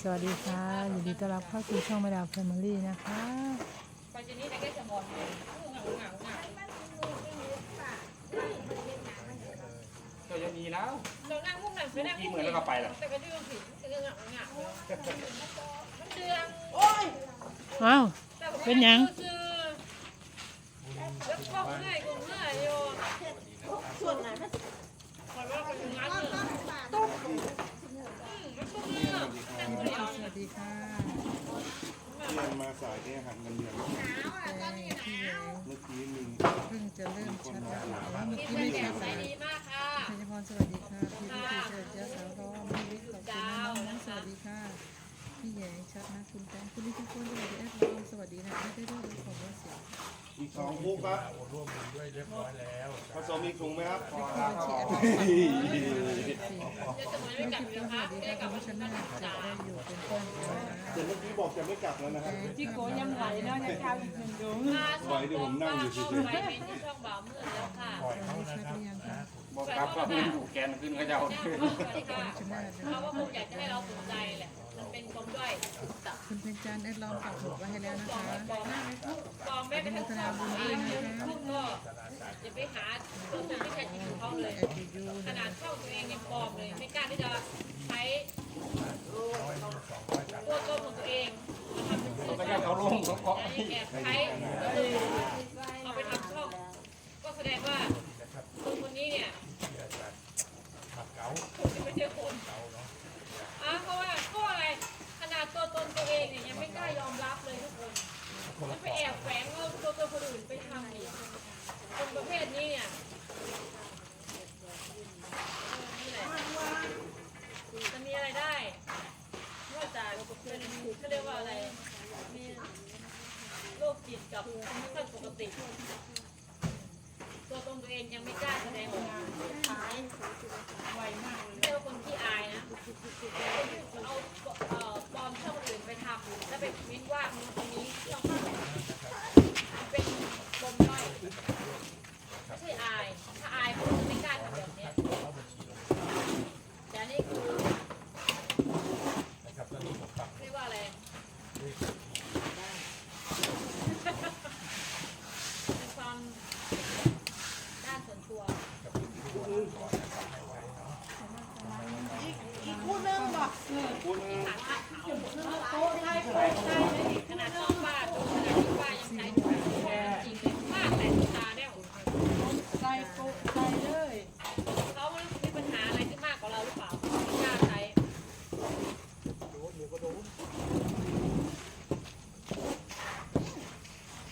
สวัสดีค่ะยินดีต้อนรับเข้าสู่ช่องมาดามแฟมิลี่นะคะไปจะนี้แต่ก็จะมีแล้วเรานั่งพวกนั้นไปนั่งกี่หมื่นแล้วก็ไปล้วแต่ก็ดื้อผิดแต่ก็เหงาเหงามันเดืองอ้าวเป็นยัง แล้วก็เมื่อยกูเมื่อยอยู่ส่วนไหนมันคอยว่าไปถึงร้านเลยตุ๊บมันก็เมื่อยนั่งคนเดียว สวัสดี ค่ะเรียนมาสายที่อาหารเงินเดือนแต่พี่เอ๋เมื่อกี้มีเพิ่งจะเริ่มชัดแล้วค่ะเมื่อพี่กี้เป็ไม่นแบชัดบใจเลยดีมากค่ะชัยพรสวัสดีค่ะพี่วิธีเจิดเจ้าสาวร้องพี่วิทย์ขอบคุณนะน้องสวัสดีค่ะพี่ใหญ่ชัดนะคุณแตงคุณนิติพล สองคุกครับร่วมบุญด้วยเรียบร้อยแล้วผสมอีกถุงไหมครับพี่บัญชีแอดรอมเดี๋ยวจะเหมือนไม่น้องกลับจิ๊บเลก็ยสค่ะวัสดีไม่ค่ะได้กลับคุณมาผู้ชชุมดน่านั้นจะได้อยู่เป็นเพื่อนกันนะเดี๋ยวเมื่อกี้บอกจะไม่กลับแล้วนะครับจิโกยังไหลนะเนี่ยมาสองตัวป้าเข้าไปเป็นที่ช่องบ่าวมืดแล้วค่ะปล่อยเขานะครับนะบอกครับว่ามันถูกแกนขึ้นก็จะเอาเนี่ยสวัสดีค่ะเขาก็คงอยากจะให้เราภูมิใจแหละมันเป็นความด้อยคุณเพญจันทร์แอดลองปักหมุดไว้ให้แล้วนะคะ บอกบอกแม่เป็นทั้งสองคนนี้ลูกก็อย่าไปหาลูกไม่ใช่จริงของเขาเลย ขนาดเข้าตัวเองยังปลอมเลย ไม่กล้าที่จะใช้ตัวตนของตัวเองมาทำเป็นสื่อก็สาจะรเขาลงเขาเกาะยังแอบใช้เอาไปทำช่องก็แสดงว่าคนคนนี้เนี่ย ผักเก๋า ไม่ใช่คนอะเพราะว่าก็อะไร ขนาดตัวตนตัวเองเนี่ยยังไม่กล้ายอมรับเลยทุกคนมันไปแอบแฝงเอาตัวตนคนอื่นไปทำอีกคน ประเภทนี้เนี่ยนี่แหละจะมีอะไรได้นอกจากเป็นเขาเรียกว่าอะไร มีโรคจิตกับไม่ค่อยปกติ ตัวตนตัวเองยังไม่กล้าแสดงออกมาขายไวมากเลยไม่ใช่ว่าคนที่อายนะเอาเอ่อปลอมช่องคนอื่นไปทำแล้วไปเม้นว่าคนคนนี้ช่องเขาเป็นปมด้อยไม่ใช่อาย ถ้าอายเขาจะไม่กล้าทำแบบเนี้ยแต่อันนี่คือ นะครับตอนนี้ผมปัก เรียกว่าอะไรเป็นความ ด้านส่วนตัวขนาดน้องป้าดูขนาดที่ป้ายังใช้ถุงมือจริงเลยป้าแต่ตาเนี่ย ใส่โกใส่เลย เขาไม่รู้มีปัญหาอะไรที่มากกว่าเราหรือเปล่าไม่กล้าใช้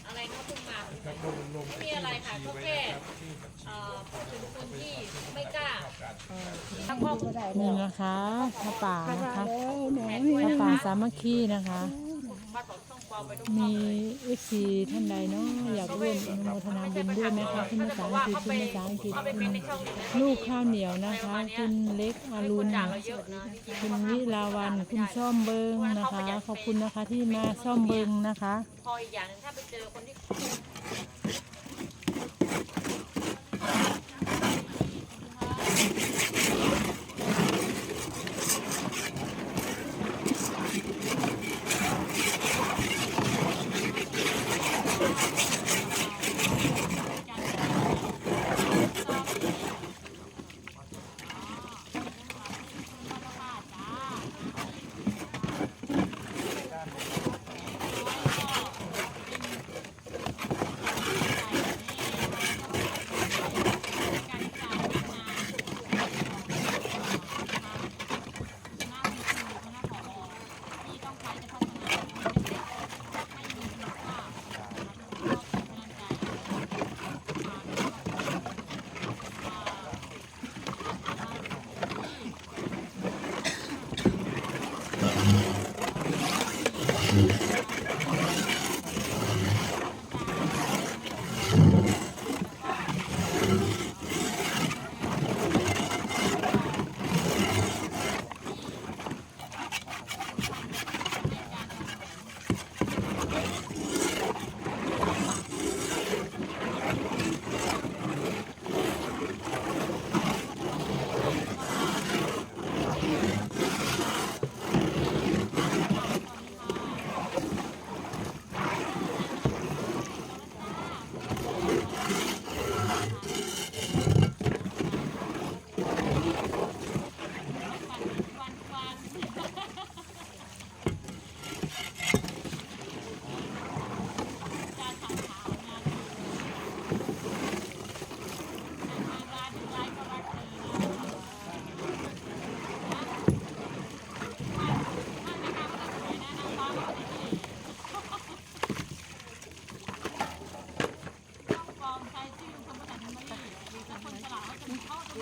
อะไรเขาเพิ่งมา ครับลงลง ไม่มีอะไรค่ะก็แค่เอ่อพูดถึงคนที่ไม่ก ล้าทั้งครอบครัวนี่นะคะผ้าป่านะคะผ้าป่าสามัคคีนะคะ มาต่อช่องปลอมไปทุกมีเอฟซีท่านใดเนาะอยากร่วมอนุโมทนาบุญด้วยไหมคะคุณภาษาอังกฤษคุณภาษาอังกฤษเขาไปคุเป็นณในช่องอื่นนะลูกข้าวเหนียวนะคะคุณเล็กอารุณ ด่าเราเยอะนะที่จริงคุณวิลาวันคุณซ่อมเบิงนะคะ ขอบคุณนะคะที่มาซ่อมเบิงนะคะพออีกอย่างหนึงถ้าไปเจอคนที่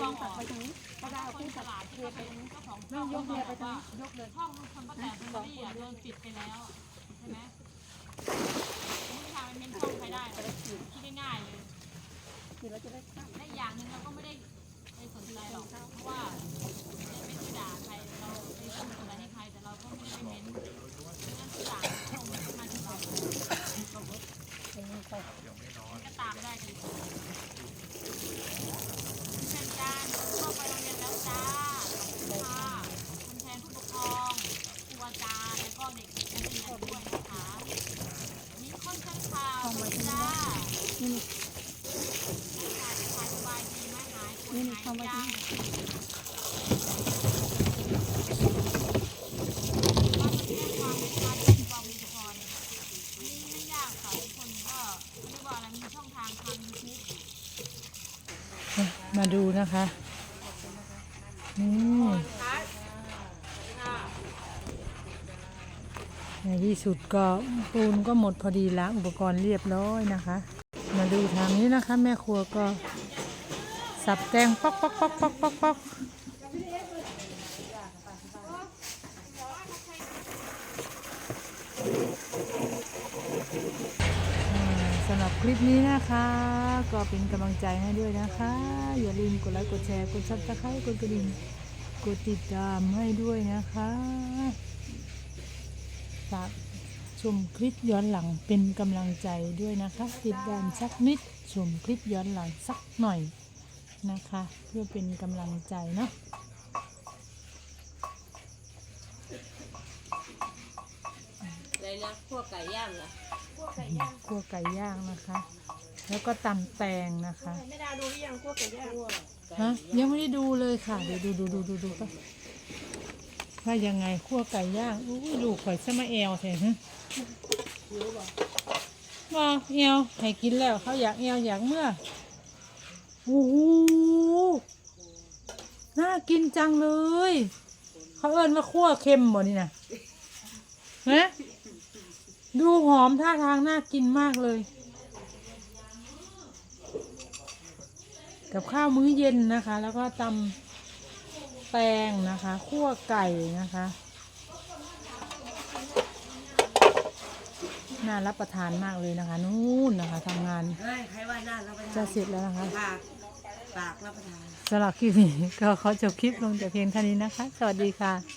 กองตัดไปทางนี้ก็ได้คนฉลาดที่เป็นเจ้าของช่อยกเลยไปทางยกเลยช่องคนป้าแตนคนนี่อะโดนปิดไปแล้วใช่ไหมไม่ทำมันเป็นช่องใครได้คิดง่ายเลยแลเจะได้ข้าได้อย่างหนึ่งเราก็ไม่ได้ไปสนใจหรอกเพราะว่าไม่ได้ด่าใครเราไม่ทำอะไรให้ใครแต่เราก็ไม่ได้เม้นนั่นคือด่าของมาที่เราก็ตามได้กัน มาจ้านี่ค่ะสบายสบายดีไหมหายปวดหายยังมาแจ้งความเป็นการเป็นความมีพรนี่ไม่ยากค่ะทุกคนก็เรียกว่ามีช่องทางทางยูทูบมาดูนะคะ นี่ ในที่สุดก็ปูนก็หมดพอดีละอุปกรณ์เรียบร้อยนะคะ มาดูทางนี้นะคะ แม่ครัวก็สับแตงป๊อกป๊อกป๊อกป๊อกป๊อกป๊อกสำหรับคลิปนี้นะคะ ก็เป็นกำลังใจให้ด้วยนะคะ อย่าลืมกดไลค์กดแชร์กดซับสไครต์กดกระดิ่งกดติดตามให้ด้วยนะคะ ฝากชมคลิปย้อนหลังเป็นกำลังใจด้วยนะคะ ติดตามสักนิดชมคลิปย้อนหลังสักหน่อยนะคะ เพื่อเป็นกำลังใจเนาะอะไรนะพวกไก่ย่างเหรอคั่วไก่ย่างนะคะ แล้วก็ตำแตงนะคะ ไม่ได้ดูหรือยังพวกไก่ย่างฮะ ยังไม่ได้ดูเลยค่ะ เดี๋ยวดูดูดูดูดูก็ ว่ายังไงคั่วไก่ย่างอู้ลูกข่อยสมาเอลใช่ไหมว่าเอลให้กินแล้ว เขาอยากเอลอยากเมื่อโอ้โหน่ากินจังเลย เขาเอิ้นว่าคั่วเค็มบ่นี่นะฮะดูหอมท่าทางน่ากินมากเลย กับข้าวมื้อเย็นนะคะ แล้วก็ตำ ตงนะคะคั่วไก่นะคะน่ารับประทานมากเลยนะคะนู่นนะคะทำงานเฮ้ยใครว่าน่ารับประจะทานเสร็จแล้วนะคะปากปากรับประทานสำหรับคลิปนี้ก็ขอจบคลิปลงแต่เพียงเท่านี้นะคะ สวัสดีค่ะ